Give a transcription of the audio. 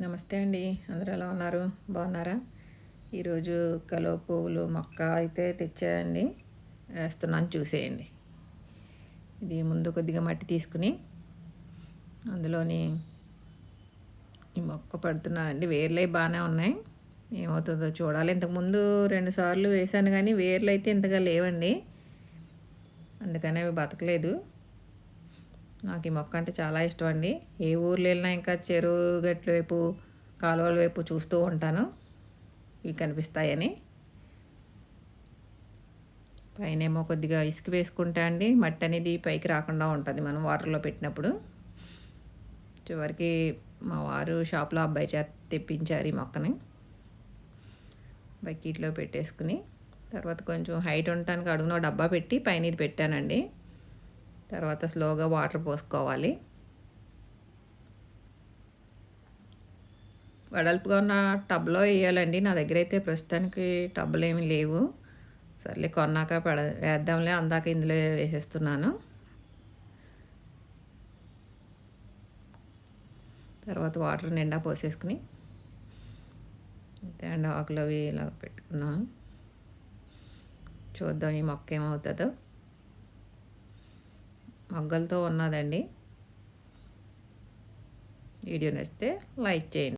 నమస్తే అండి. అందరూ ఎలా ఉన్నారు? బాగున్నారా? ఈరోజు కలువ పువ్వులు మొక్క అయితే తెచ్చాయండి. వేస్తున్నాను చూసేయండి. ఇది ముందు కొద్దిగా మట్టి తీసుకుని అందులోని ఈ మొక్క పడుతున్నానండి. వేర్లే బాగానే ఉన్నాయి. ఏమవుతుందో చూడాలి. ఇంతకుముందు రెండు సార్లు వేసాను కానీ వేర్లు అయితే ఇంతగా లేవండి. అందుకనే అవి బతకలేదు. నాకు ఈ మొక్క అంటే చాలా ఇష్టం అండి. ఏ ఊర్లో వెళ్ళినా ఇంకా చెరువు గట్ల వైపు కాలువల వైపు చూస్తూ ఉంటాను. ఇవి కనిపిస్తాయని. పైనేమో కొద్దిగా ఇసుక వేసుకుంటా అండి. మట్టి అనేది పైకి రాకుండా ఉంటుంది మనం వాటర్లో పెట్టినప్పుడు. చివరికి మా వారు షాప్లో అబ్బాయి చేత తెప్పించారు ఈ మొక్కని. బకెట్లో పెట్టేసుకుని తర్వాత కొంచెం హైట్ ఉండటానికి అడుగున డబ్బా పెట్టి పైన ఇది పెట్టానండి. తర్వాత స్లోగా వాటర్ పోసుకోవాలి. వెడల్పుగా ఉన్న టబ్లో వేయాలండి. నా దగ్గర అయితే ప్రస్తుతానికి టబ్బులు ఏమి లేవు. సర్లే కొన్నాక పెడ వేద్దాంలే. అందాక ఇందులో వేసేస్తున్నాను. తర్వాత వాటర్ నిండా పోసేసుకుని అండ్. ఆకులు అవి ఇలా పెట్టుకున్నాను. చూద్దాం ఈ మొక్క ఏమవుతుందో. మొగ్గలతో ఉన్నదండి. వీడియో నచ్చితే లైక్ చేయండి.